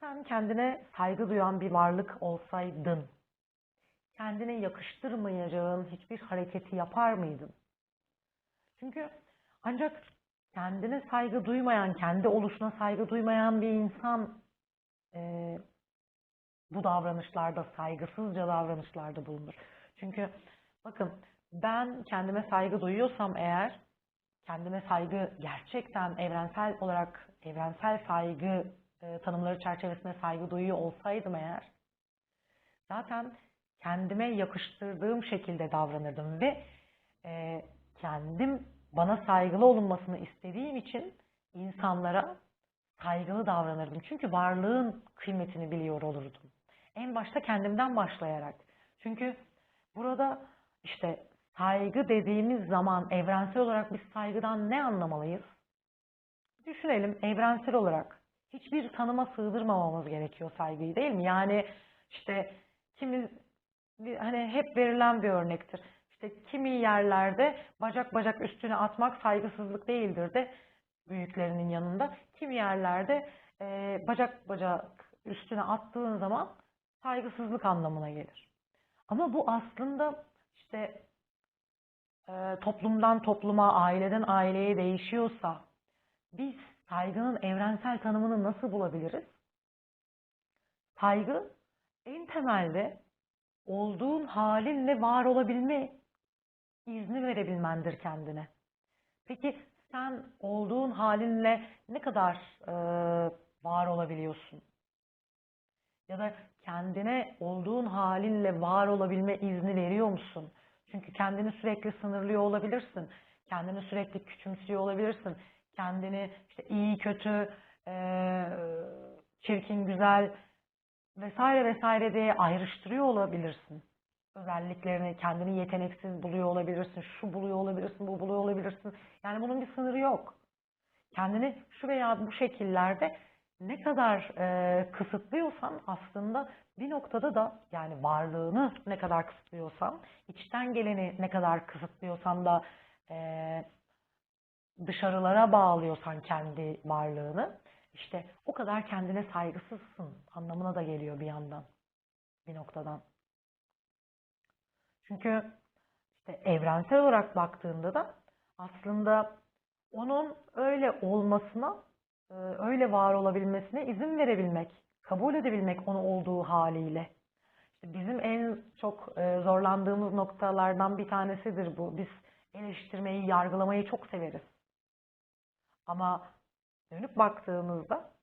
Sen kendine saygı duyan bir varlık olsaydın, kendine yakıştırmayacağın hiçbir hareketi yapar mıydın? Çünkü ancak kendine saygı duymayan, kendi oluşuna saygı duymayan bir insan eee, bu davranışlarda, saygısızca davranışlarda bulunur. Çünkü bakın ben kendime saygı duyuyorsam eğer, kendime saygı gerçekten evrensel olarak, evrensel saygı e, tanımları çerçevesinde saygı duyuyor olsaydım eğer, zaten kendime yakıştırdığım şekilde davranırdım ve e, kendim bana saygılı olunmasını istediğim için insanlara saygılı davranırdım. Çünkü varlığın kıymetini biliyor olurdum. En başta kendimden başlayarak. Çünkü burada işte saygı dediğimiz zaman evrensel olarak biz saygıdan ne anlamalıyız? Düşünelim evrensel olarak hiçbir tanıma sığdırmamamız gerekiyor saygıyı değil mi? Yani işte kimi hani hep verilen bir örnektir. İşte kimi yerlerde bacak bacak üstüne atmak saygısızlık değildir de büyüklerinin yanında. Kimi yerlerde e, bacak bacak üstüne attığın zaman saygısızlık anlamına gelir. Ama bu aslında işte e, toplumdan topluma, aileden aileye değişiyorsa biz saygının evrensel tanımını nasıl bulabiliriz? Saygı en temelde olduğun halinle var olabilme izni verebilmendir kendine. Peki sen olduğun halinle ne kadar e, var olabiliyorsun? Ya da kendine olduğun halinle var olabilme izni veriyor musun? Çünkü kendini sürekli sınırlıyor olabilirsin. Kendini sürekli küçümsüyor olabilirsin. Kendini işte iyi, kötü, e, çirkin, güzel vesaire vesaire diye ayrıştırıyor olabilirsin. Özelliklerini, kendini yeteneksiz buluyor olabilirsin, şu buluyor olabilirsin, bu buluyor olabilirsin. Yani bunun bir sınırı yok. Kendini şu veya bu şekillerde ne kadar e, kısıtlıyorsan aslında bir noktada da yani varlığını ne kadar kısıtlıyorsan, içten geleni ne kadar kısıtlıyorsan da e, dışarılara bağlıyorsan kendi varlığını işte o kadar kendine saygısızsın anlamına da geliyor bir yandan, bir noktadan. Çünkü işte evrensel olarak baktığında da aslında onun öyle olmasına, e, öyle var olabilmesine izin verebilmek, kabul edebilmek onu olduğu haliyle. İşte bizim en çok e, zorlandığımız noktalardan bir tanesidir bu. Biz eleştirmeyi, yargılamayı çok severiz. Ama dönüp baktığımızda